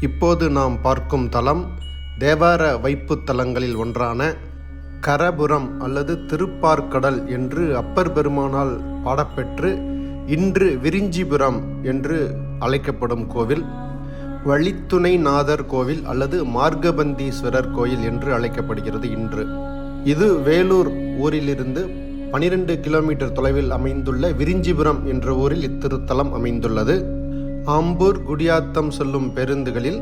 இப்போது நாம் பார்க்கும் தலம் தேவார வைப்பு தலங்களில் ஒன்றான கரபுரம் அல்லது திருப்பார்க்கடல் என்று அப்பர் பெருமானால் பாடப்பெற்று இன்று விரிஞ்சிபுரம் என்று அழைக்கப்படும் கோவில் வழித்துணை நாதர் கோவில் அல்லது மார்கபந்தீஸ்வரர் கோயில் என்று அழைக்கப்படுகிறது இன்று. இது வேலூர் ஊரிலிருந்து பனிரெண்டு கிலோமீட்டர் தொலைவில் அமைந்துள்ள விரிஞ்சிபுரம் என்ற ஊரில் இத்திருத்தலம் அமைந்துள்ளது. ஆம்பூர் குடியாத்தம் செல்லும் பேருந்துகளில்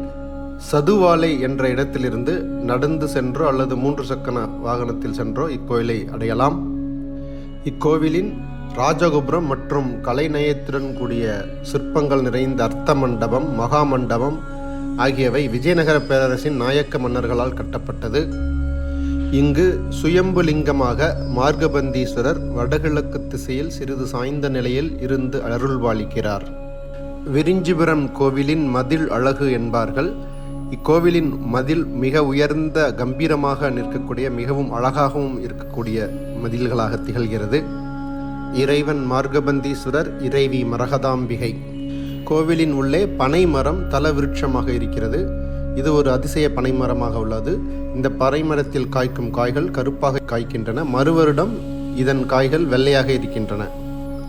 சதுவாலை என்ற இடத்திலிருந்து நடந்து சென்றோ அல்லது மூன்று சக்கர வாகனத்தில் சென்றோ இக்கோயிலை அடையலாம். இக்கோவிலின் ராஜகோபுரம் மற்றும் கலைநயத்துடன் கூடிய சிற்பங்கள் நிறைந்த அர்த்த மண்டபம் மகா மண்டபம் ஆகியவை விஜயநகர பேரரசின் நாயக்க மன்னர்களால் கட்டப்பட்டது. இங்கு சுயம்புலிங்கமாக மார்கபந்தீஸ்வரர் வடகிழக்கு திசையில் சிறிது சாய்ந்த நிலையில் இருந்து அருள்பாலிக்கிறார் விரிஞ்சிபுரம் கோவிலின் மதில் அழகு என்பார்கள். இக்கோவிலின் மதில் மிக உயர்ந்த கம்பீரமாக நிற்கக்கூடிய மிகவும் அழகாகவும் இருக்கக்கூடிய மதில்களாக திகழ்கிறது. இறைவன் மார்கபந்தீஸ்வரர் இறைவி மரகதாம்பிகை. கோவிலின் உள்ளே பனை மரம் தல விருட்சமாக இருக்கிறது. இது ஒரு அதிசய பனைமரமாக உள்ளது. இந்த பனைமரத்தில் காய்க்கும் காய்கள் கருப்பாக காய்க்கின்றன மறுவருடம் இதன் காய்கள் வெள்ளையாக இருக்கின்றன.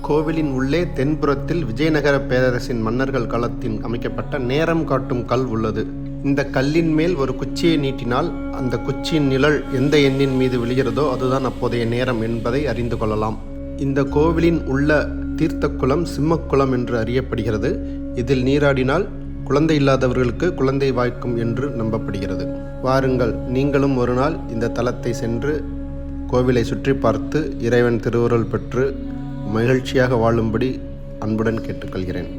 கோவிலின் உள்ளே தென்புறத்தில் விஜயநகர பேரரசின் மன்னர்கள் காலத்தின் அமைக்கப்பட்ட நேரம் காட்டும் கல் உள்ளது. இந்த கல்லின் மேல் ஒரு குச்சியை நீட்டினால் அந்த குச்சியின் நிழல் எந்த எண்ணின் மீது விழுகிறதோ அதுதான் அப்போதைய நேரம் என்பதை அறிந்து கொள்ளலாம். இந்த கோவிலின் உள்ள தீர்த்தக்குளம் சிம்மக்குளம் என்று அறியப்படுகிறது. இதில் நீராடினால் குழந்தை இல்லாதவர்களுக்கு குழந்தை வாய்க்கும் என்று நம்பப்படுகிறது. வாருங்கள் நீங்களும் ஒரு நாள் இந்த தலத்தை சென்று கோவிலை சுற்றி பார்த்து இறைவன் திருவுருள் பெற்று மகிழ்ச்சியாக வாழும்படி அன்புடன் கேட்டுக்கொள்கிறேன்.